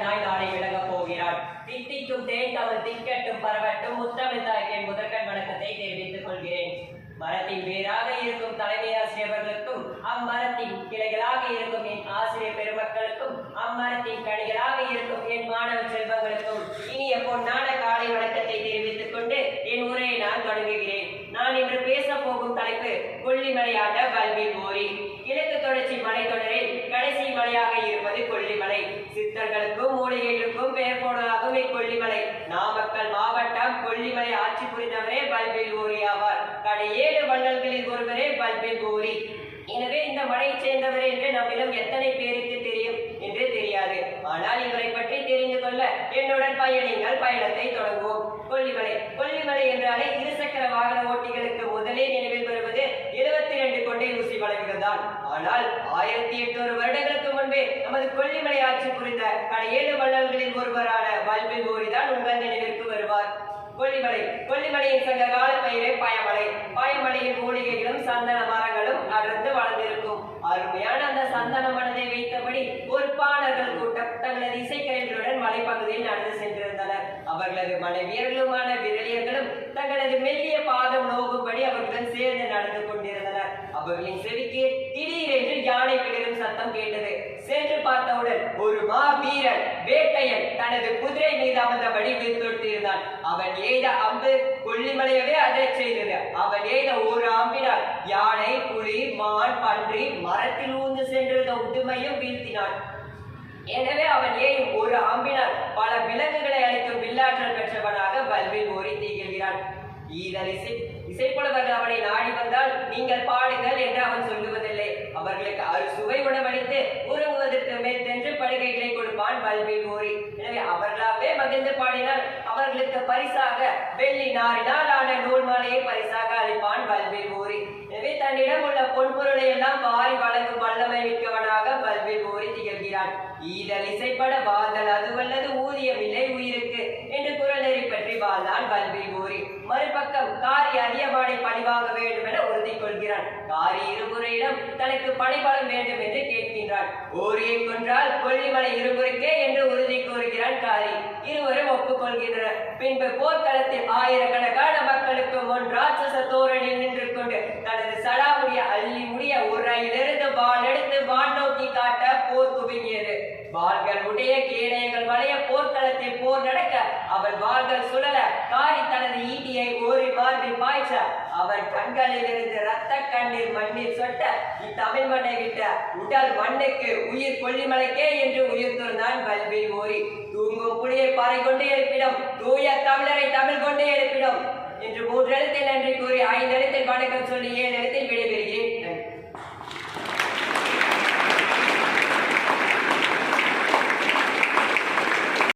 நாய் நாளை விலகப் போகிறார் தித்திக்கும் தேன் தமிழ் திக்கட்டும் பரவட்டும் முத்தமிழ் என் முதற்கண் வணக்கத்தை தெரிவித்துக் கொள்கிறேன். மரத்தின் வேறாக இருக்கும் தலைமை ஆசிரியர்களுக்கும் அம்மரத்தின் கிளைகளாக இருக்கும் என் ஆசிரியர் பெருமக்களுக்கும் அம்மரத்தின் கணிகளாக இருக்கும் என் மாணவ செல்வங்களுக்கும் இனிய பொன்னான காலை வணக்கத்தை தெரிவித்துக் கொண்டு என் உரையை நான் தொடங்குகிறேன். நான் இன்று பேச போகும் தலைப்பு கொல்லிமலையாட்ட கல்வி ஓரி கிழக்கு தொடர்ச்சி மலைத்தொடரில் கடைசி மலையாக இருப்பது கொல்லிமலை. சித்தர்களுக்கும் மூலிகைகளுக்கும் பெயர் போனதாகும் இக்கொல்லிமலை நாமக்கல் மாவட்டம் கொல்லிமலை ஆட்சி புரிந்தவரே பல்பில் ஊரி ஆவார். கடை ஏழு வள்ளல்களில் ஒருவரே பல்பில் ஊரி எனவே இந்த மலையைச் சேர்ந்தவர் என்று நம்மிடம் எத்தனை பேருக்கு தெரியும் என்று தெரியாது. ஆனால் இவரை பற்றி தெரிந்து கொள்ள என்னுடன் பயணிங்கள் பயணத்தை தொடங்குவோம். கொல்லிமலை கொல்லிமலை என்றாலே இருசக்கர வாகன ஓட்டிகளுக்கு முதலே நினைவில் இருபத்தி ரெண்டு கொண்டை ஊசி வளைவுகள் தான் ஆனால் ஆயிரத்தி எட்நூறு வருடங்களுக்கு முன்பே நமது கொல்லிமலை ஆட்சி புரிந்த ஏழு மன்னர்களில் ஒருவரான வல்பில் ஓரிதான் உங்கள் நினைவிற்கு வருவார். கொல்லிமலை கொல்லிமலையின் சங்க கால பெயரே பாயமலை. பாயமலையின் மூலிகைகளும் சந்தன மரங்களும் அடர்ந்து வளர்ந்திருக்கும். அருமையான அந்த சந்தன மனதை வைத்தபடி ஒரு கூட்டம் தங்களது இசைக்கருவிகளுடன் மலைப்பகுதியில் நடந்து சென்றிருந்தனர். அவர்களது மனைவியர்களுமான விரலியர்களும் தங்களது மெல்லிய பாதம் நோகும்படி அவர்களுடன் சேர்ந்து நடந்து கொண்டு அவர்களின் செவிக்கு திடீரென்று யானை பிளரும் சத்தம் கேட்டது. சென்று பார்த்தவுடன் ஒரு மா வீரன் வேட்டையன் தனது குதிரை மீது அமர்ந்தபடி விருத்தொடுத்திருந்தான் அவன் எய்த அம்பு கொல்லிமலையவே அதறச் செய்தது. அவன் எய்த ஒரு அம்பினால் யானை புலி மான் பன்றி மரத்தில் ஊந்து சென்றிருந்த உடுமையும் வீழ்த்தினான். எனவே அவன் ஏன் ஒரு அம்பினால் பல விலங்குகளை அளிக்கும் வில்லாற்றல் பெற்றவனாக வல்வில் ஓரி திகழ்கிறான். ஈதல் இசை இசைப்புலவர்கள் அவனை நாடி வந்தால் நீங்கள் பாடுங்கள் என்று அவன் சொல்லுவதில்லை. அவர்களுக்கு அறு சுவை உணவளித்து உறங்குவதற்கு மேல் தென்று படுகைகளை கொடுப்பான் வல்வில் மோரி எனவே அவர்களாவே மகிழ்ந்து பாடினால் அவர்களுக்கு பரிசாக வெள்ளி நாரினால் ஆன நூல் மாலையை பரிசாக அளிப்பான் வல்வில் மோரி எனவே தன்னிடம் உள்ள பொன்பொருளை எல்லாம் வாரி வழங்கும் வல்லமை மிக்கவனாக வல்வில் மோரி திகழ்கிறான். ஈதல் இசைப்பட வாதல் அதுவல்லது ஊதியம் இல்லை உயிருக்கு என்று குரல் பற்றி வாழ்ந்தான் வல்வில் ஓரி மறுபக்கம் காரி அரியபாடை பழிவாங்க வேண்டும் என உறுதி கொள்கிறான் காரி இருபுறையிடம் தனக்கு பணிபலம் வேண்டும் என்று கேட்கின்றான். ஓரியை கொன்றால் கொல்லிமலை இருபுறைக்கே என்று உறுதி கூறுகிறான் காரி. இருவரும் ஒப்புக்கொள்கின்றனர். பின்பு போர்க்களத்தில் ஆயிரக்கணக்கான மக்களுக்கு முன் ராட்சச தோரணில் நின்று கொண்டு தனது சடாவுடைய அள்ளி முடிய உரையிலிருந்து வாள் எடுத்து வான் நோக்கி காட்ட போர் துவங்கியது. வாள்கள் உடைய கேடயங்கள் வளைய போர் நடக்க அவள் வாள்கள் சுழல. காரி தனது ஈட்டியை ஓரி மார்பில் பாய்ச்ச அவள் கண்களில் இருந்து ரத்த கண்ணீர் மண்ணில் சொட்ட இத்தமிழ் மண்ணை விட்ட உடல் மண்ணுக்கு உயிர் கொல்லிமலைக்கே என்று உயிர் துறந்தான் வல்வில் ஓரி. தூங்கும் புலியை பாறை கொண்டு எழுப்பிடும் தூய தமிழரை தமிழ் கொண்டு எழுப்பிடும் என்று மூன்று எழுத்தில் நன்றி கூறி ஐந்து எழுத்தில் வணக்கம் சொல்லி ஏழு